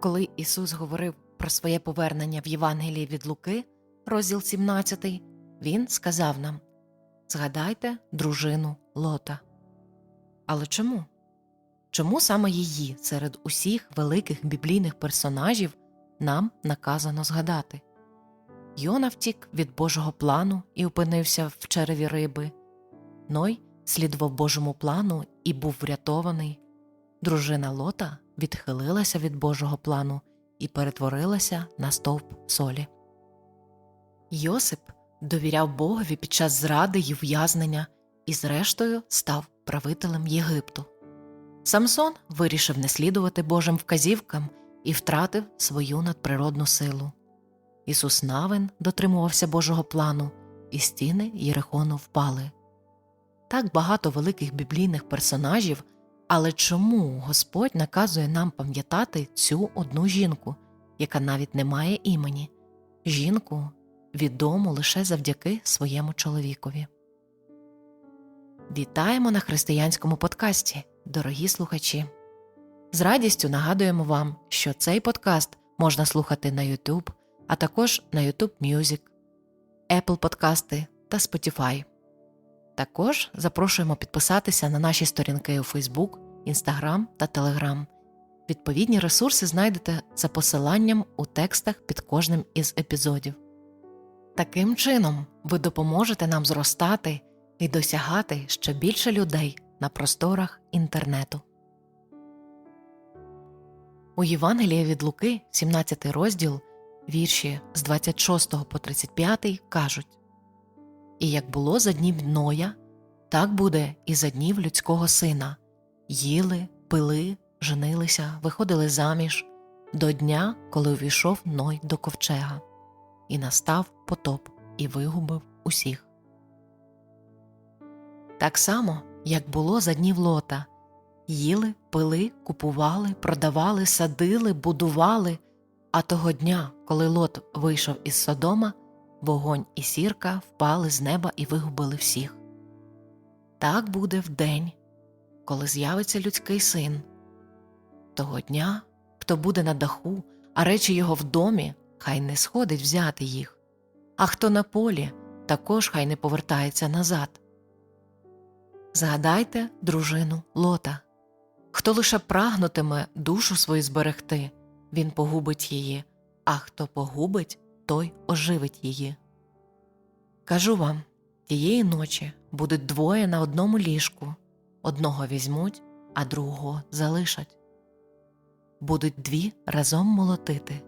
Коли Ісус говорив про своє повернення в Євангелії від Луки, розділ 17, Він сказав нам Згадайте дружину Лота. Але чому? Чому саме її серед усіх великих біблійних персонажів нам наказано згадати? Йона втік від Божого плану і опинився в череві риби. Ной слідував Божому плану і був врятований. Дружина Лота відхилилася від Божого плану і перетворилася на стовп солі. Йосип довіряв Богові під час зради й ув'язнення і, зрештою, став правителем Єгипту. Самсон вирішив не слідувати Божим вказівкам і втратив свою надприродну силу. Ісус Навин дотримувався Божого плану, і стіни Єрихону впали. Так багато великих біблійних персонажів, але чому Господь наказує нам пам'ятати цю одну жінку, яка навіть не має імені, жінку, відому лише завдяки своєму чоловікові? Вітаємо на християнському подкасті, дорогі слухачі. З радістю нагадуємо вам, що цей подкаст можна слухати на YouTube, а також на YouTube Music, Apple Подкасти та Spotify. Також запрошуємо підписатися на наші сторінки у Facebook, Instagram та Telegram. Відповідні ресурси знайдете за посиланням у текстах під кожним із епізодів. Таким чином, ви допоможете нам зростати і досягати ще більше людей на просторах інтернету. У Євангелії від Луки, 17 розділ, вірші з 26 по 35 кажуть І як було за днів Ноя, так буде і за днів людського сина їли, пили, женилися, виходили заміж до дня, коли увійшов Ной до ковчега, і настав потоп і вигубив усіх. Так само, як було за днів лота їли, пили, купували, продавали, садили, будували. А того дня, коли лот вийшов із Содома, вогонь і сірка впали з неба і вигубили всіх. Так буде в день, коли з'явиться людський син. Того дня, хто буде на даху, а речі його в домі, хай не сходить взяти їх, а хто на полі, також хай не повертається назад. Згадайте дружину Лота. Хто лише прагнутиме душу свою зберегти, він погубить її, а хто погубить, той оживить її. Кажу вам тієї ночі будуть двоє на одному ліжку одного візьмуть, а другого залишать. Будуть дві разом молотити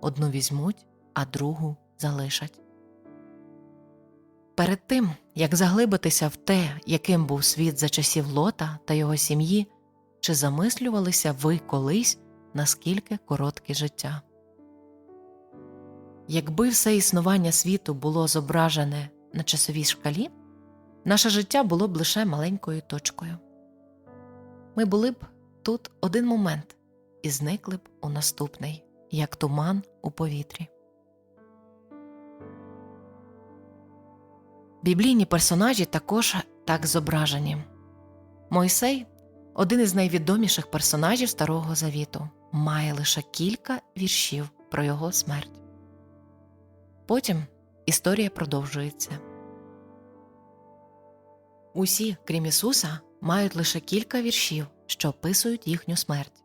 одну візьмуть, а другу залишать. Перед тим, як заглибитися в те, яким був світ за часів Лота та його сім'ї, чи замислювалися ви колись, наскільки коротке життя? Якби все існування світу було зображене на часовій шкалі, наше життя було б лише маленькою точкою. Ми були б тут один момент і зникли б у наступний, як туман у повітрі. Біблійні персонажі також так зображені. Мойсей один із найвідоміших персонажів Старого Завіту, має лише кілька віршів про його смерть. Потім історія продовжується. Усі, крім Ісуса, мають лише кілька віршів, що описують їхню смерть.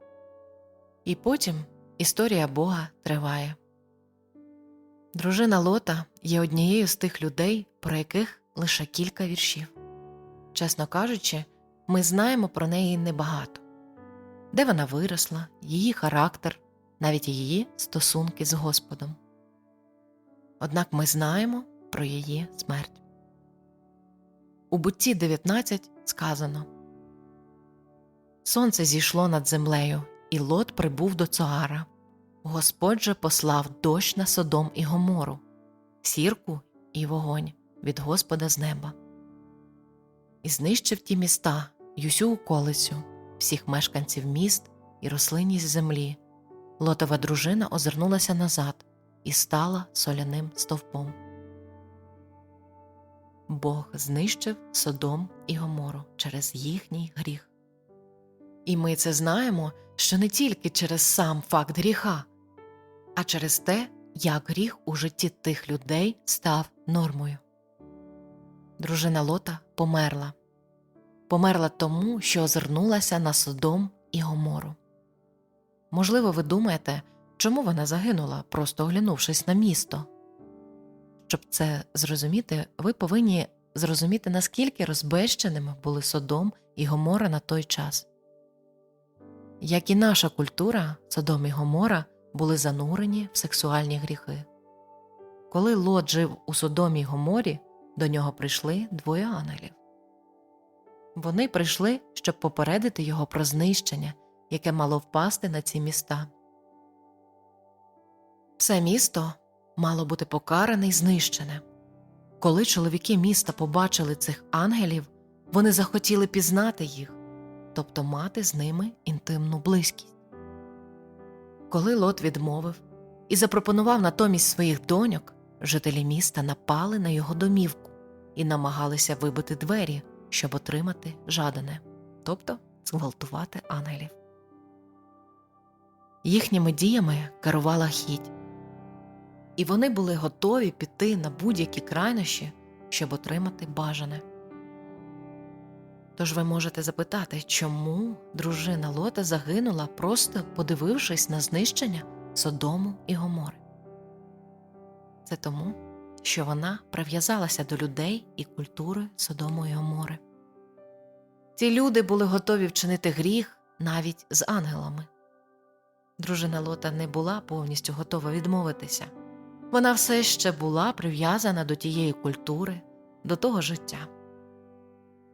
І потім історія Бога триває. Дружина Лота є однією з тих людей, про яких лише кілька віршів. Чесно кажучи, ми знаємо про неї небагато де вона виросла, її характер, навіть її стосунки з Господом. Однак ми знаємо про її смерть. У бутті 19 сказано Сонце зійшло над землею, і лот прибув до Цоара. Господь же послав дощ на Содом і Гомору, сірку і вогонь від Господа з неба. І знищив ті міста й усю околицю, всіх мешканців міст і рослинність землі. Лотова дружина озирнулася назад і стала соляним стовпом. Бог знищив Содом і Гомору через їхній гріх. І ми це знаємо що не тільки через сам факт гріха, а через те, як гріх у житті тих людей став нормою. Дружина Лота померла. Померла тому, що озирнулася на Содом і Гомору. Можливо, ви думаєте, чому вона загинула, просто оглянувшись на місто. Щоб це зрозуміти, ви повинні зрозуміти, наскільки розбещеними були Содом і Гомора на той час. Як і наша культура, Содом і Гомора були занурені в сексуальні гріхи. Коли Лот жив у Содомі Гоморі, до нього прийшли двоє ангелів. Вони прийшли, щоб попередити його про знищення, яке мало впасти на ці міста. Все місто мало бути покаране й знищене. Коли чоловіки міста побачили цих ангелів, вони захотіли пізнати їх, тобто мати з ними інтимну близькість. Коли Лот відмовив і запропонував натомість своїх доньок, жителі міста напали на його домівку і намагалися вибити двері, щоб отримати жадане, тобто зґвалтувати ангелів. Їхніми діями керувала хіть, і вони були готові піти на будь-які крайнощі, щоб отримати бажане. Тож ви можете запитати, чому дружина Лота загинула, просто подивившись на знищення Содому і Гомори? Це тому, що вона прив'язалася до людей і культури Содому і Гомори. Ці люди були готові вчинити гріх навіть з ангелами. Дружина Лота не була повністю готова відмовитися. Вона все ще була прив'язана до тієї культури, до того життя.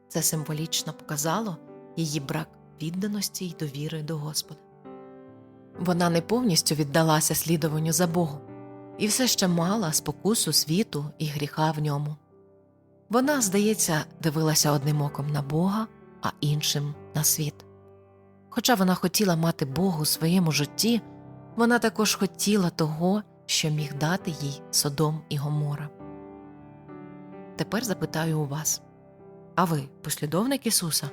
Це символічно показало її брак відданості й довіри до Господа. Вона не повністю віддалася слідуванню за Богом і все ще мала спокусу світу і гріха в ньому. Вона, здається, дивилася одним оком на Бога, а іншим на світ. Хоча вона хотіла мати Бога у своєму житті, вона також хотіла того, що міг дати їй Содом і Гомора. Тепер запитаю у вас а ви послідовник Ісуса?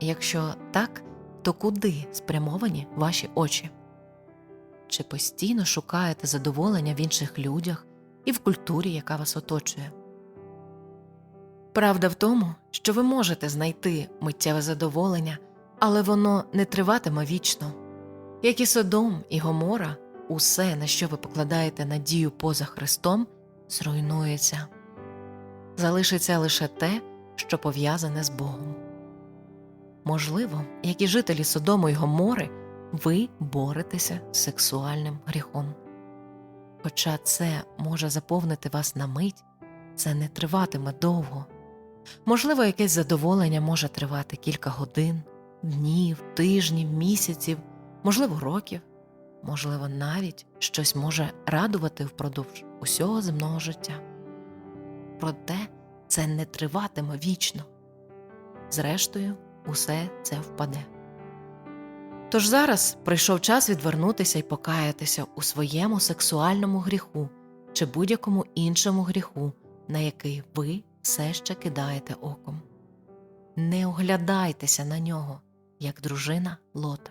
Якщо так, то куди спрямовані ваші очі? Чи постійно шукаєте задоволення в інших людях і в культурі, яка вас оточує? Правда в тому, що ви можете знайти миттєве задоволення, але воно не триватиме вічно. Як і Содом і Гомора, усе, на що ви покладаєте надію поза Христом, зруйнується. Залишиться лише те, що пов'язане з Богом. Можливо, як і жителі Содому й Гомори, ви боретеся з сексуальним гріхом. Хоча це може заповнити вас на мить, це не триватиме довго. Можливо, якесь задоволення може тривати кілька годин, днів, тижнів, місяців, можливо, років, можливо, навіть щось може радувати впродовж усього земного життя. Проте це не триватиме вічно. Зрештою, усе це впаде. Тож зараз прийшов час відвернутися і покаятися у своєму сексуальному гріху чи будь-якому іншому гріху, на який ви все ще кидаєте оком. Не оглядайтеся на нього, як дружина лота.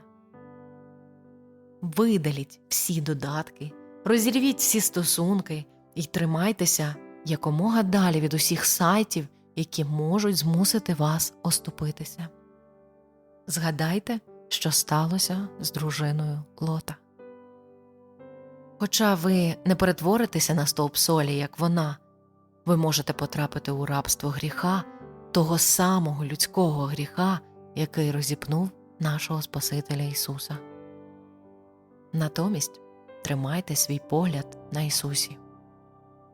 Видаліть всі додатки, розірвіть всі стосунки і тримайтеся якомога далі від усіх сайтів, які можуть змусити вас оступитися. Згадайте, що сталося з дружиною Лота. Хоча ви не перетворитеся на стовп солі, як вона, ви можете потрапити у рабство гріха, того самого людського гріха, який розіпнув нашого Спасителя Ісуса. Натомість тримайте свій погляд на Ісусі.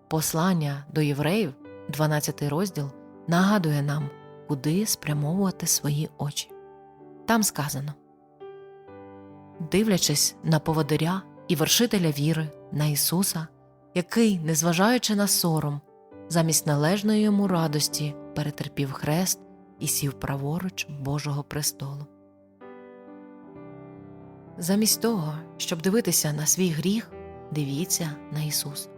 Послання до євреїв, 12 розділ, нагадує нам, куди спрямовувати свої очі. Там сказано дивлячись на поводиря і вершителя віри, на Ісуса, який, незважаючи на сором, замість належної йому радості перетерпів хрест і сів праворуч Божого престолу. Замість того, щоб дивитися на свій гріх, дивіться на Ісуса.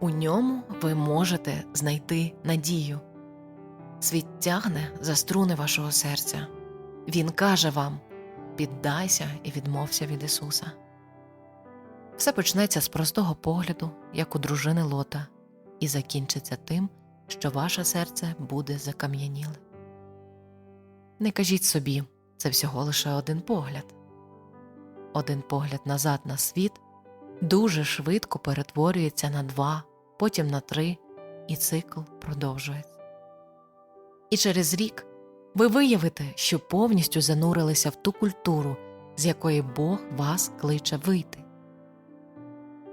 У ньому ви можете знайти надію. Світ тягне за струни вашого серця. Він каже вам піддайся і відмовся від Ісуса. Все почнеться з простого погляду, як у дружини Лота, і закінчиться тим, що ваше серце буде закам'яніле. Не кажіть собі, це всього лише один погляд. Один погляд назад на світ дуже швидко перетворюється на два, потім на три, і цикл продовжується. І через рік ви виявите, що повністю занурилися в ту культуру, з якої Бог вас кличе вийти.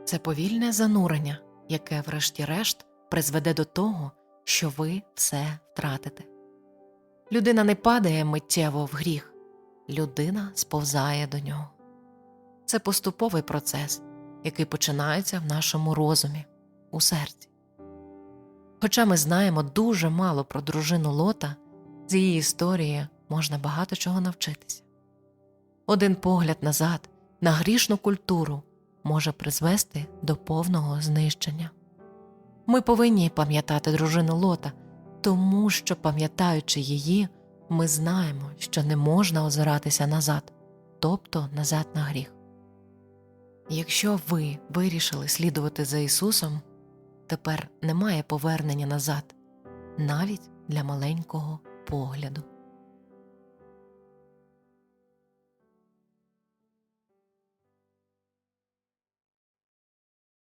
Це повільне занурення, яке, врешті-решт, призведе до того, що ви все втратите. Людина не падає миттєво в гріх, людина сповзає до нього. Це поступовий процес, який починається в нашому розумі, у серці. Хоча ми знаємо дуже мало про дружину Лота, з її історії можна багато чого навчитися. Один погляд назад на грішну культуру може призвести до повного знищення. Ми повинні пам'ятати дружину Лота, тому що, пам'ятаючи її, ми знаємо, що не можна озиратися назад, тобто назад на гріх. Якщо ви вирішили слідувати за Ісусом, тепер немає повернення назад, навіть для маленького погляду.